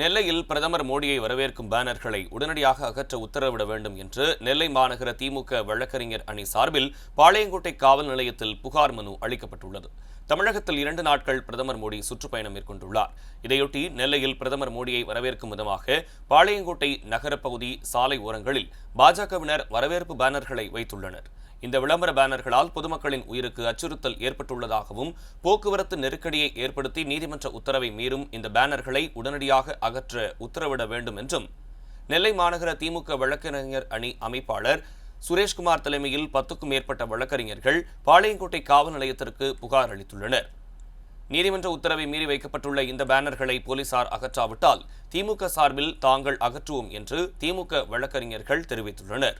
நெல்லையில் பிரதமர் மோடியை வரவேற்கும் பேனர்களை உடனடியாக அகற்ற உத்தரவிட வேண்டும் என்று நெல்லை மாநகர திமுக வழக்கறிஞர் அணி சார்பில் பாளையங்கோட்டை காவல் நிலையத்தில் புகார் மனு அளிக்கப்பட்டுள்ளது. தமிழகத்தில் இரண்டு நாட்கள் பிரதமர் மோடி சுற்றுப்பயணம் மேற்கொண்டுள்ளார். இதையொட்டி நெல்லையில் பிரதமர் மோடியை வரவேற்கும் விதமாக பாளையங்கோட்டை நகரப்பகுதி சாலை ஓரங்களில் பாஜகவினர் வரவேற்பு பேனர்களை வைத்துள்ளனர். இந்த விளம்பர பேனர்களால் பொதுமக்களின் உயிருக்கு அச்சுறுத்தல் ஏற்பட்டுள்ளதாகவும் போக்குவரத்து நெருக்கடியை ஏற்படுத்தி நீதிமன்ற உத்தரவை மீறும் இந்த பேனர்களை உடனடியாக அகற்ற உத்தரவிட வேண்டும் என்றும் நெல்லை மாநகர திமுக வழக்கறிஞர் அணி அமைப்பாளர் சுரேஷ்குமார் தலைமையில் பத்துக்கும் மேற்பட்ட வழக்கறிஞர்கள் பாளையங்கோட்டை காவல் நிலையத்திற்கு புகார் அளித்துள்ளனர். நீதிமன்ற உத்தரவை மீறி வைக்கப்பட்டுள்ள இந்த பேனர்களை போலீசார் அகற்றாவிட்டால் திமுக சார்பில் தாங்கள் அகற்றுவோம் என்று திமுக வழக்கறிஞர்கள் தெரிவித்துள்ளனர்.